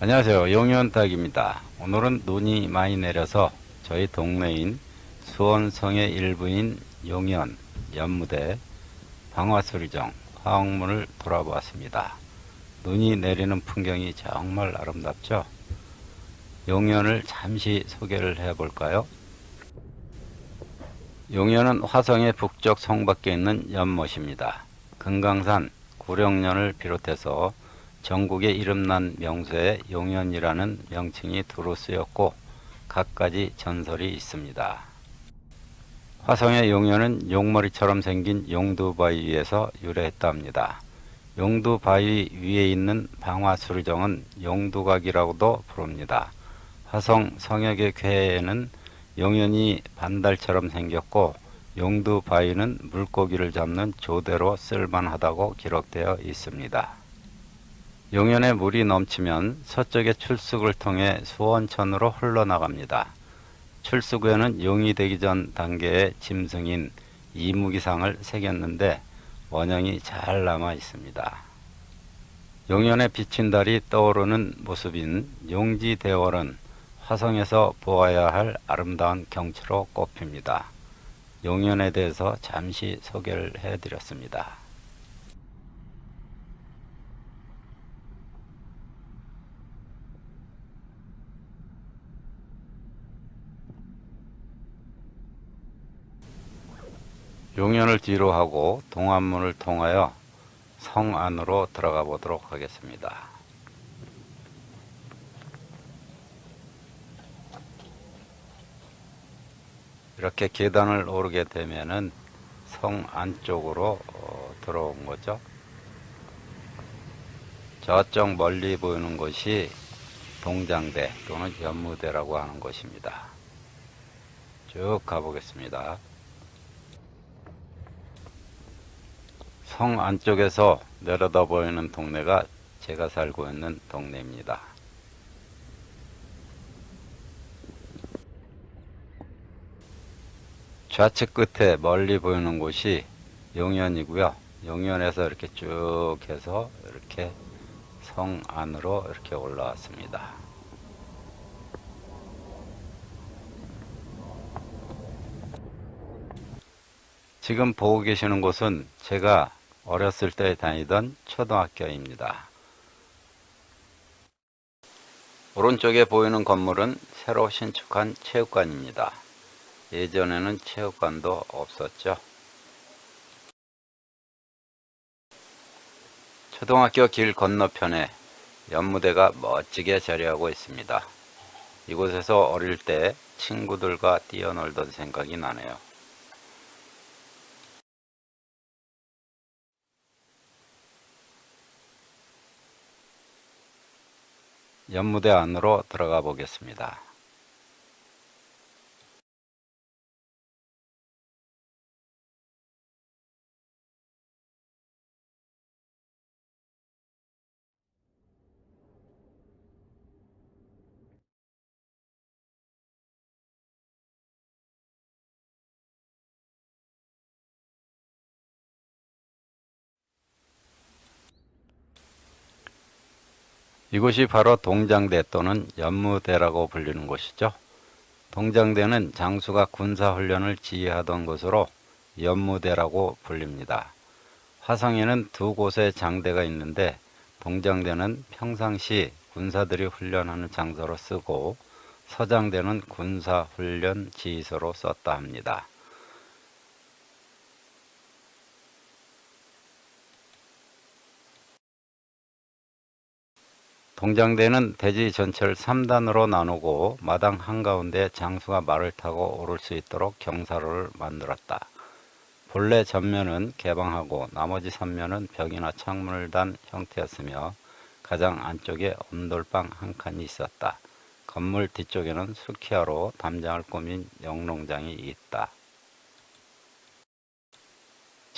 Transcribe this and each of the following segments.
안녕하세요. 용현탁입니다. 오늘은 눈이 많이 내려서 저희 동네인 수원성의 일부인 용현 연무대 방화수리정 화학문을 돌아보았습니다. 눈이 내리는 풍경이 정말 아름답죠? 용현을 잠시 소개를 해볼까요? 용현은 화성의 북쪽 성밖에 있는 연못입니다. 금강산, 구령련을 비롯해서 전국에 이름난 명소에 용현이라는 명칭이 두루 쓰였고 갖가지 전설이 있습니다. 화성의 용현은 용머리처럼 생긴 용두 바위 위에서 유래했답니다. 용두 바위 위에 있는 방화수리정은 용두각이라고도 부릅니다. 화성 성역의 궤에는 용현이 반달처럼 생겼고 용두 바위는 물고기를 잡는 조대로 쓸만하다고 기록되어 있습니다. 용현에 물이 넘치면 서쪽의 출수구를 통해 수원천으로 흘러나갑니다. 출수구에는 용이 되기 전 단계의 짐승인 이무기상을 새겼는데 원형이 잘 남아 있습니다. 용현에 비친 달이 떠오르는 모습인 용지대월은 화성에서 보아야 할 아름다운 경치로 꼽힙니다. 용현에 대해서 잠시 소개를 해드렸습니다. 용현을 뒤로 하고 동안문을 통하여 성 안으로 들어가 보도록 하겠습니다. 이렇게 계단을 오르게 되면은 성 안쪽으로 어, 들어온 거죠. 저쪽 멀리 보이는 곳이 동장대 또는 연무대라고 하는 곳입니다. 쭉 가보겠습니다. 성 안쪽에서 내려다 보이는 동네가 제가 살고 있는 동네입니다. 좌측 끝에 멀리 보이는 곳이 용현이고요. 용현에서 이렇게 쭉 해서 이렇게 성 안으로 이렇게 올라왔습니다. 지금 보고 계시는 곳은 제가 어렸을 때 다니던 초등학교입니다. 오른쪽에 보이는 건물은 새로 신축한 체육관입니다. 예전에는 체육관도 없었죠. 초등학교 길 건너편에 연무대가 멋지게 자리하고 있습니다. 이곳에서 어릴 때 친구들과 뛰어놀던 생각이 나네요. 연무대 안으로 들어가 보겠습니다. 이곳이 바로 동장대 또는 연무대라고 불리는 곳이죠. 동장대는 장수가 군사훈련을 지휘하던 곳으로 연무대라고 불립니다. 화성에는 두 곳의 장대가 있는데 동장대는 평상시 군사들이 훈련하는 장소로 쓰고 서장대는 군사훈련 지휘소로 썼다 합니다. 동장대는 대지 전체를 3단으로 나누고 마당 한가운데 장수가 말을 타고 오를 수 있도록 경사로를 만들었다. 본래 전면은 개방하고 나머지 3면은 벽이나 창문을 단 형태였으며 가장 안쪽에 온돌방 한 칸이 있었다. 건물 뒤쪽에는 수키아로 담장을 꾸민 영농장이 있다.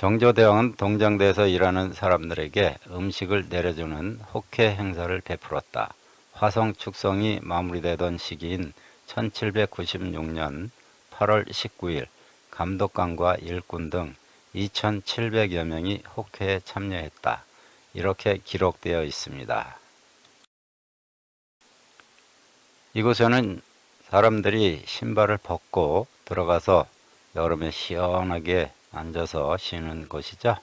정조대왕은 동장대에서 일하는 사람들에게 음식을 내려주는 호쾌 행사를 베풀었다. 화성 축성이 마무리되던 시기인 1796년 8월 19일 감독관과 일꾼 등 2,700여 명이 호쾌에 참여했다. 이렇게 기록되어 있습니다. 이곳에는 사람들이 신발을 벗고 들어가서 여름에 시원하게 앉아서 쉬는 곳이죠.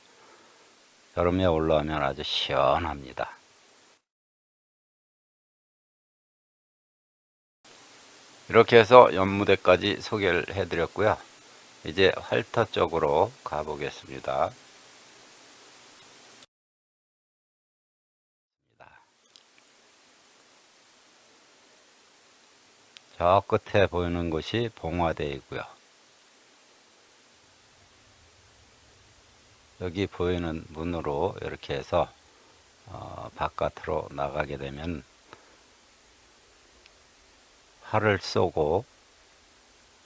여름에 올라오면 아주 시원합니다. 이렇게 해서 연무대까지 소개를 해드렸고요. 이제 활터 쪽으로 가보겠습니다. 저 끝에 보이는 곳이 봉화대이고요. 여기 보이는 문으로 이렇게 해서 어, 바깥으로 나가게 되면 활을 쏘고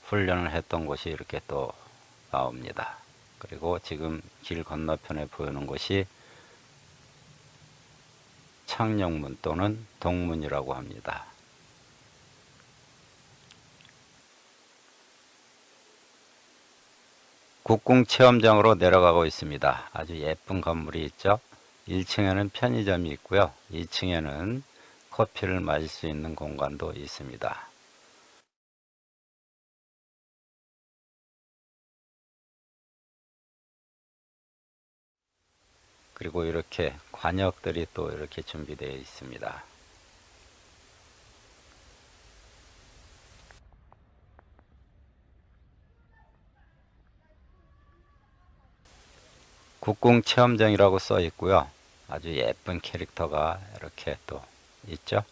훈련을 했던 곳이 이렇게 또 나옵니다. 그리고 지금 길 건너편에 보이는 곳이 창녕문 또는 동문이라고 합니다. 국궁 체험장으로 내려가고 있습니다. 아주 예쁜 건물이 있죠. 1층에는 편의점이 있고요. 2층에는 커피를 마실 수 있는 공간도 있습니다. 그리고 이렇게 관역들이 또 이렇게 준비되어 있습니다. 국궁 체험장이라고 써 있고요. 아주 예쁜 캐릭터가 이렇게 또 있죠.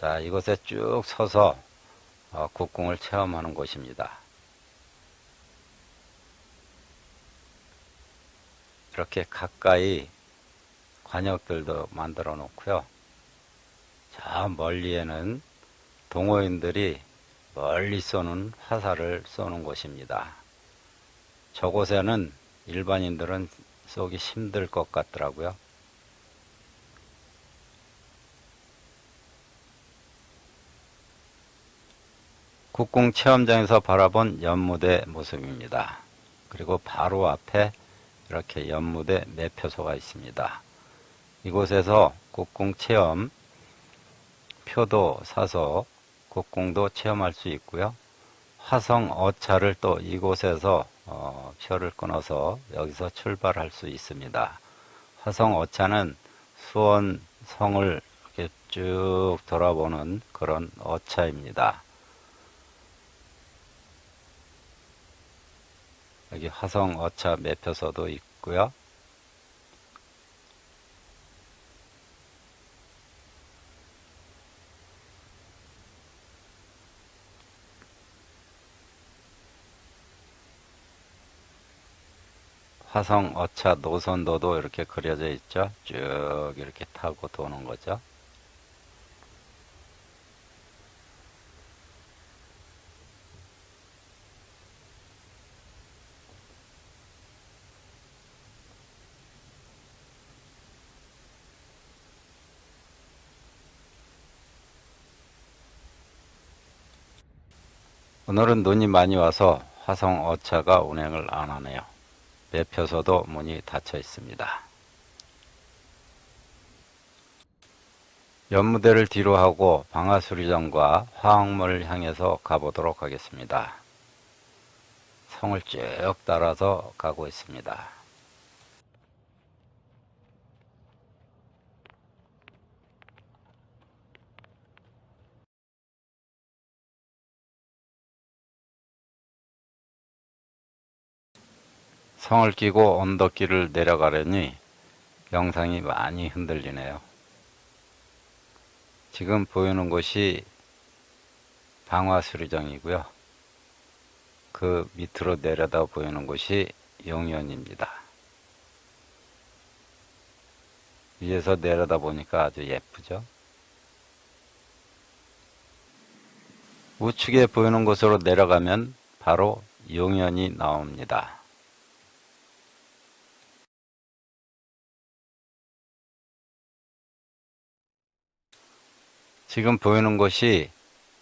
자, 이곳에 쭉 서서 어, 국궁을 체험하는 곳입니다. 이렇게 가까이 관역들도 만들어 놓고요. 저 멀리에는 동호인들이 멀리 쏘는 화살을 쏘는 곳입니다. 저곳에는 일반인들은 쏘기 힘들 것 같더라고요. 국궁 체험장에서 바라본 연무대 모습입니다. 그리고 바로 앞에 이렇게 연무대 매표소가 있습니다. 이곳에서 국궁 체험 표도 사서 국궁도 체험할 수 있고요. 화성 어차를 또 이곳에서 어, 표를 끊어서 여기서 출발할 수 있습니다. 화성 어차는 수원 성을 이렇게 쭉 돌아보는 그런 어차입니다. 여기 화성 어차 매표소도 있고요. 화성 어차 노선도도 이렇게 그려져 있죠. 쭉 이렇게 타고 도는 거죠. 오늘은 눈이 많이 와서 화성 어차가 운행을 안 하네요. 매표소도 문이 닫혀 있습니다. 연무대를 뒤로 하고 방아수리정과 화학물을 향해서 가보도록 하겠습니다. 성을 쭉 따라서 가고 있습니다. 성을 끼고 언덕길을 내려가려니 영상이 많이 흔들리네요. 지금 보이는 곳이 방화수리정이고요. 그 밑으로 내려다 보이는 곳이 용연입니다. 위에서 내려다 보니까 아주 예쁘죠? 우측에 보이는 곳으로 내려가면 바로 용연이 나옵니다. 지금 보이는 곳이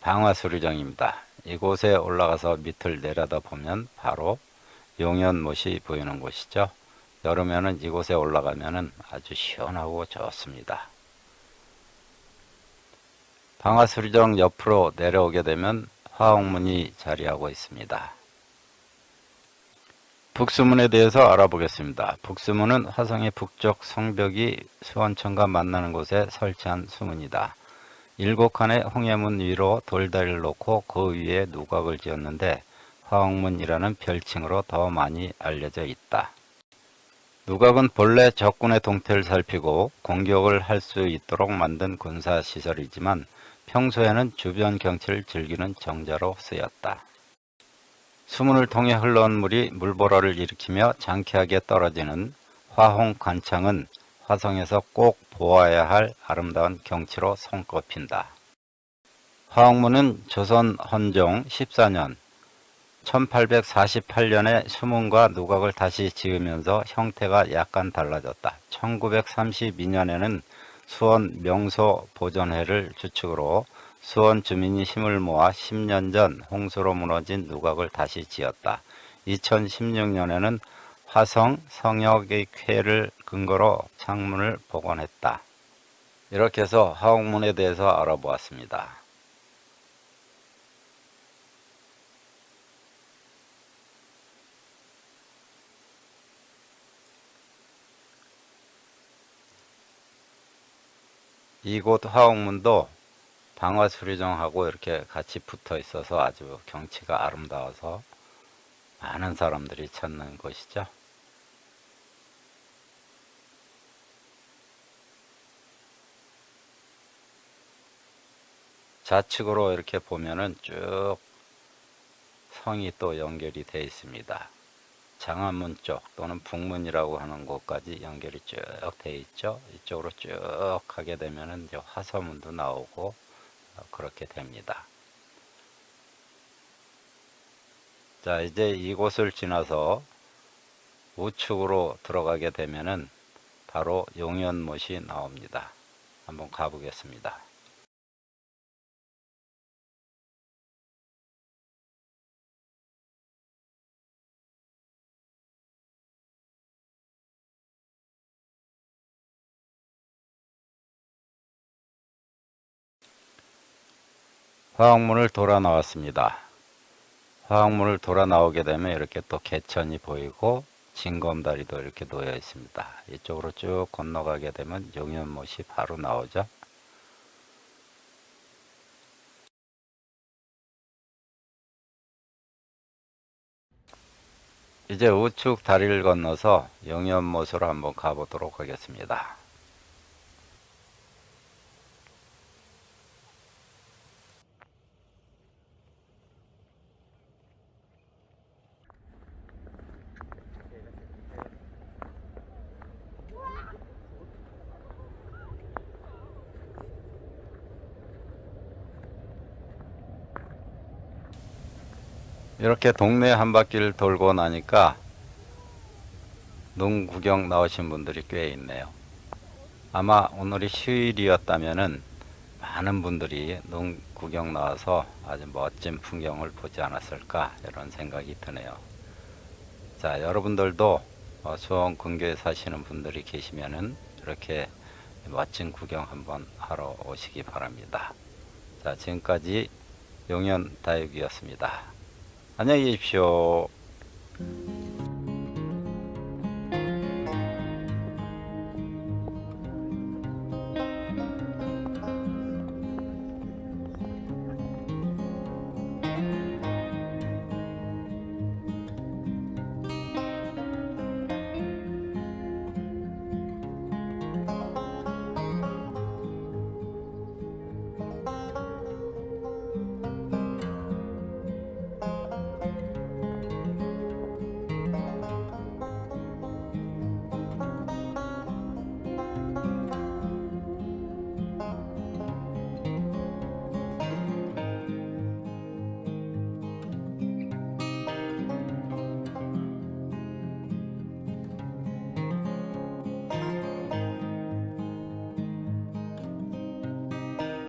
방화수리정입니다. 이곳에 올라가서 밑을 내려다 보면 바로 용연못이 보이는 곳이죠. 여름에는 이곳에 올라가면은 아주 시원하고 좋습니다. 방아수리정 옆으로 내려오게 되면 화옥문이 자리하고 있습니다. 북수문에 대해서 알아보겠습니다. 북수문은 화성의 북쪽 성벽이 수원천과 만나는 곳에 설치한 수문이다. 일곱 칸의 홍해문 위로 돌다리를 놓고 그 위에 누각을 지었는데 화옥문이라는 별칭으로 더 많이 알려져 있다. 누각은 본래 적군의 동태를 살피고 공격을 할 수 있도록 만든 군사시설이지만 평소에는 주변 경치를 즐기는 정자로 쓰였다. 수문을 통해 흘러온 물이 물보라를 일으키며 장쾌하게 떨어지는 화홍 관창은 화성에서 꼭 보아야 할 아름다운 경치로 손꼽힌다. 화홍문은 조선 헌종 14년 1848년에 수문과 누각을 다시 지으면서 형태가 약간 달라졌다. 1932년에는 수원 명소 보존회를 주축으로 수원 주민이 힘을 모아 10년 전 홍수로 무너진 누각을 다시 지었다. 2016년에는 화성 성역의 쾌를 근거로 창문을 복원했다. 이렇게 해서 화옥문에 대해서 알아보았습니다. 이곳 화옥문도 방화수리정하고 이렇게 같이 붙어 있어서 아주 경치가 아름다워서 많은 사람들이 찾는 곳이죠. 좌측으로 이렇게 보면은 쭉 성이 또 연결이 되어 있습니다. 장안문 쪽 또는 북문이라고 하는 곳까지 연결이 쭉 되어 있죠. 이쪽으로 쭉 가게 되면은 이제 화서문도 나오고 어, 그렇게 됩니다. 자, 이제 이곳을 지나서 우측으로 들어가게 되면은 바로 용연못이 나옵니다. 한번 가보겠습니다. 화학문을 돌아 나왔습니다. 화학문을 돌아 나오게 되면 이렇게 또 개천이 보이고 진검다리도 이렇게 놓여 있습니다. 이쪽으로 쭉 건너가게 되면 용연못이 바로 나오죠. 이제 우측 다리를 건너서 용연못으로 한번 가보도록 하겠습니다. 이렇게 동네 한 바퀴를 돌고 나니까 농 구경 나오신 분들이 꽤 있네요. 아마 오늘이 휴일이었다면은 많은 분들이 농 구경 나와서 아주 멋진 풍경을 보지 않았을까 이런 생각이 드네요. 자, 여러분들도 어, 수원 근교에 사시는 분들이 계시면은 이렇게 멋진 구경 한번 하러 오시기 바랍니다. 자, 지금까지 용현 다육이었습니다. 안녕히 계십시오.